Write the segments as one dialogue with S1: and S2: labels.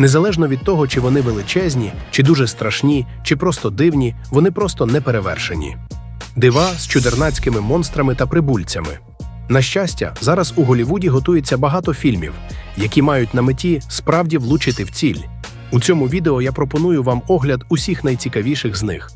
S1: Незалежно від того, чи вони величезні, чи дуже страшні, чи просто дивні, вони просто неперевершені. Дива з чудернацькими монстрами та прибульцями. На щастя, зараз у Голівуді готується багато фільмів, які мають на меті справді влучити в ціль. У цьому відео я пропоную вам огляд усіх найцікавіших з них.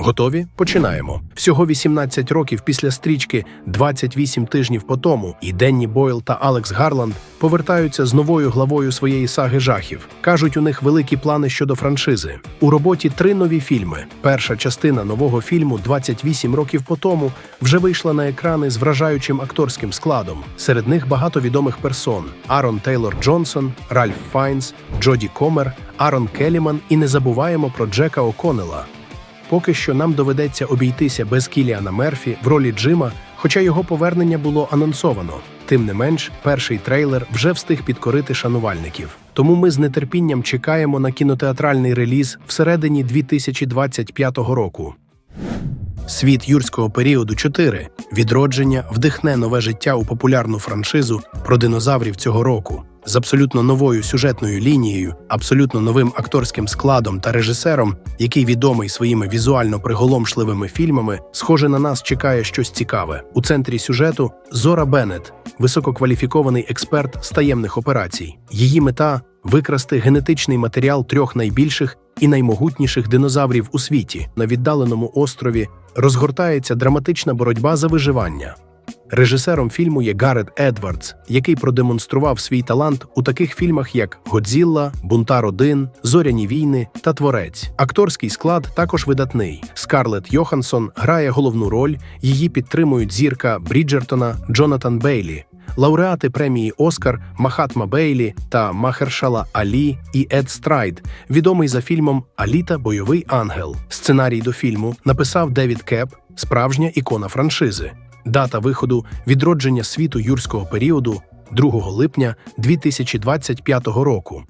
S1: Готові? Починаємо. Всього 18 років після стрічки «28 тижнів по тому, і Денні Бойл та Алекс Гарланд повертаються з новою главою своєї саги жахів. Кажуть, у них великі плани щодо франшизи. У роботі три нові фільми. Перша частина нового фільму «28 років по тому вже вийшла на екрани з вражаючим акторським складом. Серед них багато відомих персон: Арон Тейлор Джонсон, Ральф Файнс, Джоді Комер, Арон Келіман і не забуваємо про Джека О'Коннелла. Поки що нам доведеться обійтися без Кіліана Мерфі в ролі Джима, хоча його повернення було анонсовано. Тим не менш, перший трейлер вже встиг підкорити шанувальників. Тому ми з нетерпінням чекаємо на кінотеатральний реліз всередині 2025 року. Світ юрського періоду 4. Відродження вдихне нове життя у популярну франшизу про динозаврів цього року. З абсолютно новою сюжетною лінією, абсолютно новим акторським складом та режисером, який відомий своїми візуально приголомшливими фільмами, схоже на нас чекає щось цікаве. У центрі сюжету Зора Беннет, висококваліфікований експерт з таємних операцій. Її мета викрасти генетичний матеріал трьох найбільших і наймогутніших динозаврів у світі. На віддаленому острові розгортається драматична боротьба за виживання. Режисером фільму є Гарет Едвардс, який продемонстрував свій талант у таких фільмах, як Годзілла, Бунтар 1 Зоряні війни та Творець. Акторський склад також видатний. Скарлетт Йоханссон грає головну роль. Її підтримують зірка Бріджертона Джонатан Бейлі, лауреати премії Оскар Махатма Бейлі та Махершала Алі і Ед Страйд, відомий за фільмом Аліта Бойовий ангел. Сценарій до фільму написав Девід Кеп, справжня ікона франшизи. Дата виходу відродження світу юрського періоду 2 липня 2025 року.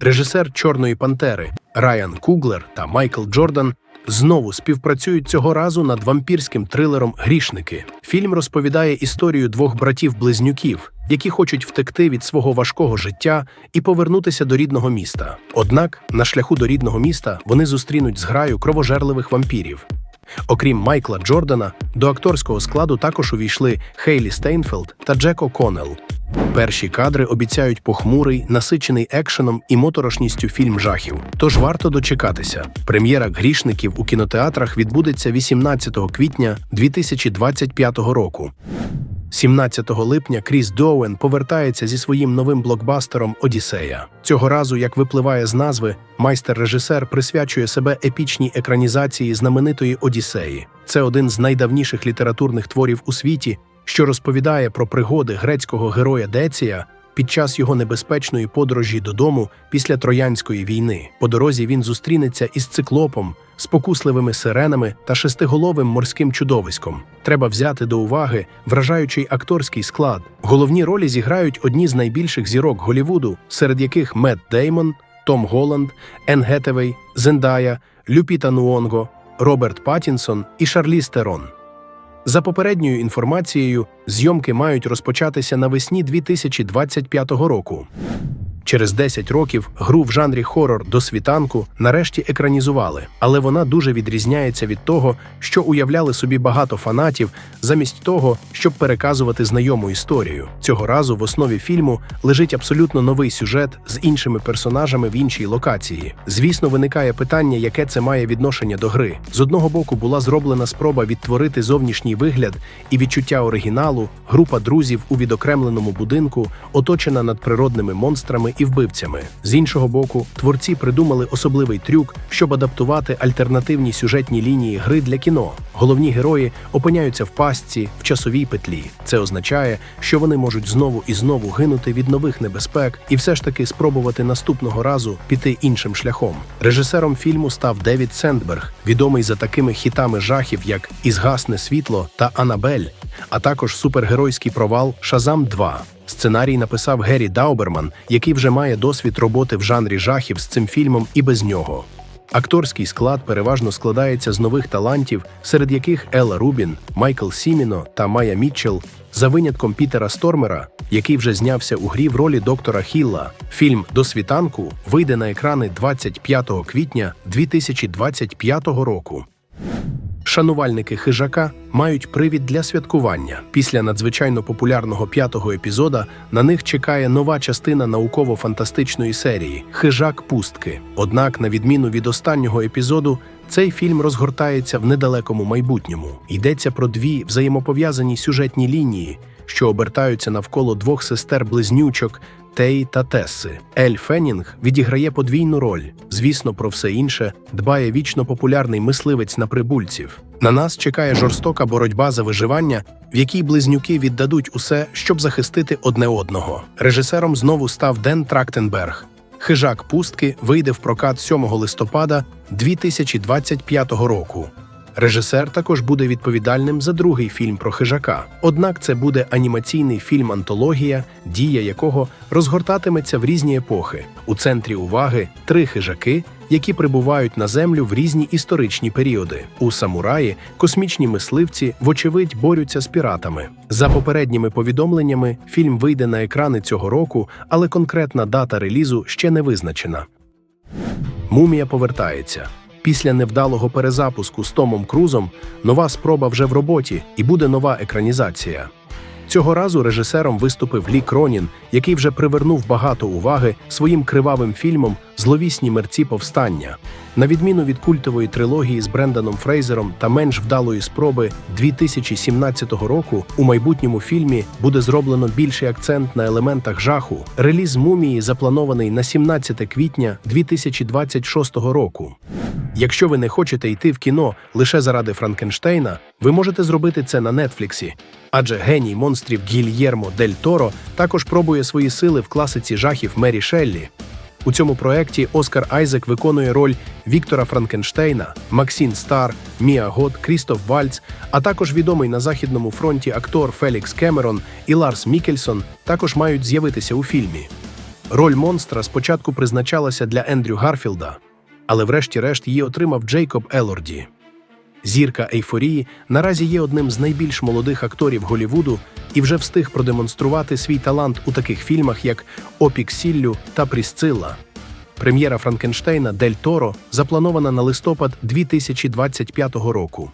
S1: Режисер Чорної пантери Райан Куглер та Майкл Джордан знову співпрацюють цього разу над вампірським трилером Грішники. Фільм розповідає історію двох братів-близнюків, які хочуть втекти від свого важкого життя і повернутися до рідного міста. Однак на шляху до рідного міста вони зустрінуть зграю кровожерливих вампірів. Окрім Майкла Джордана, до акторського складу також увійшли Хейлі Стейнфелд та Джек О'Коннелл. Перші кадри обіцяють похмурий, насичений екшеном і моторошністю фільм жахів. Тож варто дочекатися. Прем'єра грішників у кінотеатрах відбудеться 18 квітня 2025 року. 17 липня Кріс Доуен повертається зі своїм новим блокбастером Одіссея. Цього разу, як випливає з назви, майстер-режисер присвячує себе епічній екранізації знаменитої Одіссеї. Це один з найдавніших літературних творів у світі, що розповідає про пригоди грецького героя Деція під час його небезпечної подорожі додому після Троянської війни. По дорозі він зустрінеться із циклопом, спокусливими сиренами та шестиголовим морським чудовиськом. Треба взяти до уваги вражаючий акторський склад. Головні ролі зіграють одні з найбільших зірок Голівуду, серед яких Мет Деймон, Том Голланд, Ен Гетевей, Зендая, Люпіта Нуонго, Роберт Паттінсон і Шарліз Терон. За попередньою інформацією, зйомки мають розпочатися навесні 2025 року. Через 10 років гру в жанрі хорор до світанку нарешті екранізували, але вона дуже відрізняється від того, що уявляли собі багато фанатів, замість того, щоб переказувати знайому історію. Цього разу в основі фільму лежить абсолютно новий сюжет з іншими персонажами в іншій локації. Звісно, виникає питання, яке це має відношення до гри. З одного боку була зроблена спроба відтворити зовнішній вигляд і відчуття оригіналу. Група друзів у відокремленому будинку, оточена надприродними монстрами і вбивцями. З іншого боку, творці придумали особливий трюк, щоб адаптувати альтернативні сюжетні лінії гри для кіно. Головні герої опиняються в пастці в часовій петлі. Це означає, що вони можуть знову і знову гинути від нових небезпек і все ж таки спробувати наступного разу піти іншим шляхом. Режисером фільму став Девід Сендберг, відомий за такими хітами жахів, як Ізгасне світло та Анабель, а також супергеройський провал Шазам 2. Сценарій написав Геррі Дауберман, який вже має досвід роботи в жанрі жахів з цим фільмом і без нього. Акторський склад переважно складається з нових талантів, серед яких Елла Рубін, Майкл Сіміно та Майя Мітчелл, за винятком Пітера Стормера, який вже знявся у грі в ролі доктора Хілла. Фільм До світанку вийде на екрани 25 квітня 2025 року. Шанувальники хижака мають привід для святкування. Після надзвичайно популярного п'ятого епізода на них чекає нова частина науково-фантастичної серії Хижак пустки. Однак, на відміну від останнього епізоду, цей фільм розгортається в недалекому майбутньому. Йдеться про дві взаємопов'язані сюжетні лінії, що обертаються навколо двох сестер-близнючок Теї та Тесси. Ель Феннінг відіграє подвійну роль. Звісно, про все інше дбає вічно популярний мисливець на прибульців. На нас чекає жорстока боротьба за виживання, в якій близнюки віддадуть усе, щоб захистити одне одного. Режисером знову став Ден Трактенберг. Хижак пустки вийде в прокат 7 листопада 2025 року. Режисер також буде відповідальним за другий фільм про хижака. Однак це буде анімаційний фільм антологія, дія якого розгортатиметься в різні епохи. У центрі уваги три хижаки, які прибувають на землю в різні історичні періоди. У самураї космічні мисливці, вочевидь, борються з піратами. За попередніми повідомленнями, фільм вийде на екрани цього року, але конкретна дата релізу ще не визначена. Мумія повертається. Після невдалого перезапуску з Томом Крузом нова спроба вже в роботі і буде нова екранізація. Цього разу режисером виступив Лі Кронін, який вже привернув багато уваги своїм кривавим фільмом Зловісні мерці повстання. На відміну від культової трилогії з Бренданом Фрейзером та менш вдалої спроби 2017 року, у майбутньому фільмі буде зроблено більший акцент на елементах жаху. Реліз мумії запланований на 17 квітня 2026 року. Якщо ви не хочете йти в кіно лише заради Франкенштейна, ви можете зробити це на Нетфліксі. Адже геній монстрів Гільєрмо Дель Торо також пробує свої сили в класиці жахів Мері Шеллі. У цьому проєкті Оскар Айзек виконує роль Віктора Франкенштейна, Максін Стар, Міа Гот, Крістоф Вальц, а також відомий на західному фронті актор Фелікс Кемерон і Ларс Мікельсон також мають з'явитися у фільмі. Роль монстра спочатку призначалася для Ендрю Гарфілда, але врешті-решт її отримав Джейкоб Елорді. Зірка ейфорії наразі є одним з найбільш молодих акторів Голівуду і вже встиг продемонструвати свій талант у таких фільмах, як Опік Сіллю та Прісцилла. Прем'єра Франкенштейна Дель Торо запланована на листопад 2025 року.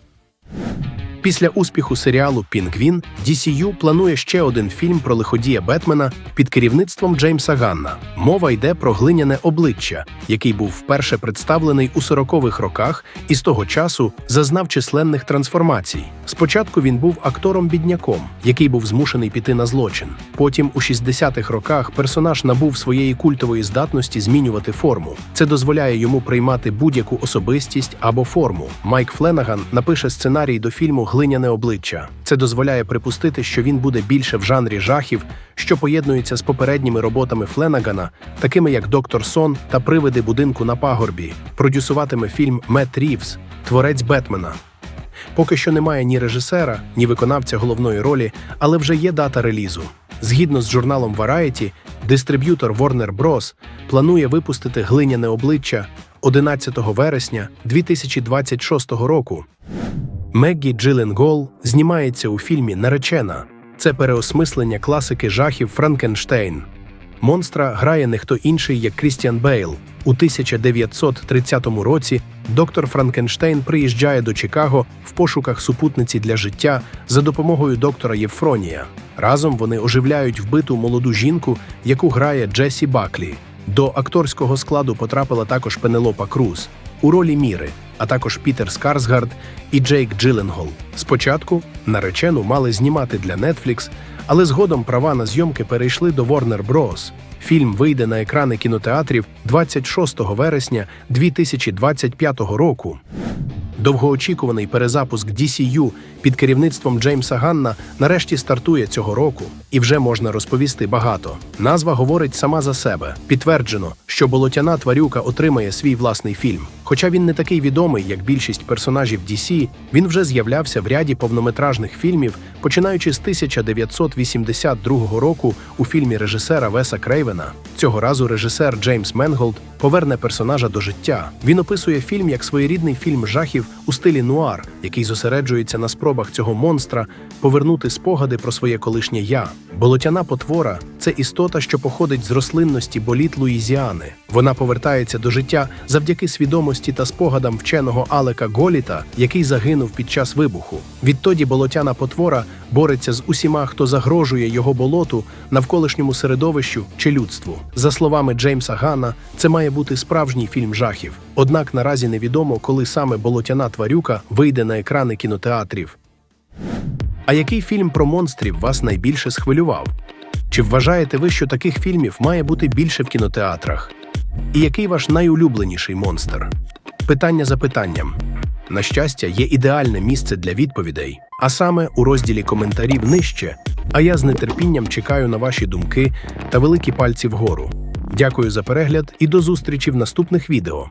S1: Після успіху серіалу Пінгвін DCU планує ще один фільм про лиходія Бетмена під керівництвом Джеймса Ганна. Мова йде про глиняне обличчя, який був вперше представлений у 40-х роках і з того часу зазнав численних трансформацій. Спочатку він був актором-бідняком, який був змушений піти на злочин. Потім, у 60-х роках, персонаж набув своєї культової здатності змінювати форму. Це дозволяє йому приймати будь-яку особистість або форму. Майк Фленаган напише сценарій до фільму Глиняне обличчя. Це дозволяє припустити, що він буде більше в жанрі жахів, що поєднується з попередніми роботами Фленагана, такими як Доктор Сон та Привиди будинку на пагорбі. Продюсуватиме фільм Мет Рівз, творець Бетмена. Поки що немає ні режисера, ні виконавця головної ролі, але вже є дата релізу. Згідно з журналом Variety, дистриб'ютор Warner Bros. планує випустити глиняне обличчя 11 вересня 2026 року. Меггі Джилленгол знімається у фільмі Наречена. Це переосмислення класики жахів Франкенштейн. Монстра грає не хто інший, як Крістіан Бейл. У 1930 році доктор Франкенштейн приїжджає до Чикаго в пошуках супутниці для життя за допомогою доктора Євфронія. Разом вони оживляють вбиту молоду жінку, яку грає Джесі Баклі. До акторського складу потрапила також Пенелопа Круз у ролі Міри, а також Пітер Скарсгард і Джейк Джиленгол. Спочатку наречену мали знімати для Netflix, але згодом права на зйомки перейшли до Warner Bros. Фільм вийде на екрани кінотеатрів 26 вересня 2025 року. Довгоочікуваний перезапуск DCU під керівництвом Джеймса Ганна нарешті стартує цього року, і вже можна розповісти багато. Назва говорить сама за себе. Підтверджено, що болотяна тварюка отримає свій власний фільм. Хоча він не такий відомий, як більшість персонажів DC, він вже з'являвся в ряді повнометражних фільмів, починаючи з 1982 року у фільмі режисера Веса Крейвена. Цього разу режисер Джеймс Менголд поверне персонажа до життя. Він описує фільм як своєрідний фільм жахів у стилі нуар, який зосереджується на спробах цього монстра повернути спогади про своє колишнє я. Болотяна потвора це істота, що походить з рослинності боліт Луїзіани. Вона повертається до життя завдяки свідомості та спогадам вченого Алека Голіта, який загинув під час вибуху. Відтоді болотяна потвора бореться з усіма, хто загрожує його болоту, навколишньому середовищу чи людству. За словами Джеймса Ганна, це має бути справжній фільм жахів. Однак наразі невідомо, коли саме болотяна тварюка вийде на екрани кінотеатрів. А який фільм про монстрів вас найбільше схвилював? Чи вважаєте ви, що таких фільмів має бути більше в кінотеатрах? І який ваш найулюбленіший монстр? Питання за питанням. На щастя, є ідеальне місце для відповідей, а саме у розділі коментарів нижче. А я з нетерпінням чекаю на ваші думки та великі пальці вгору. Дякую за перегляд і до зустрічі в наступних відео.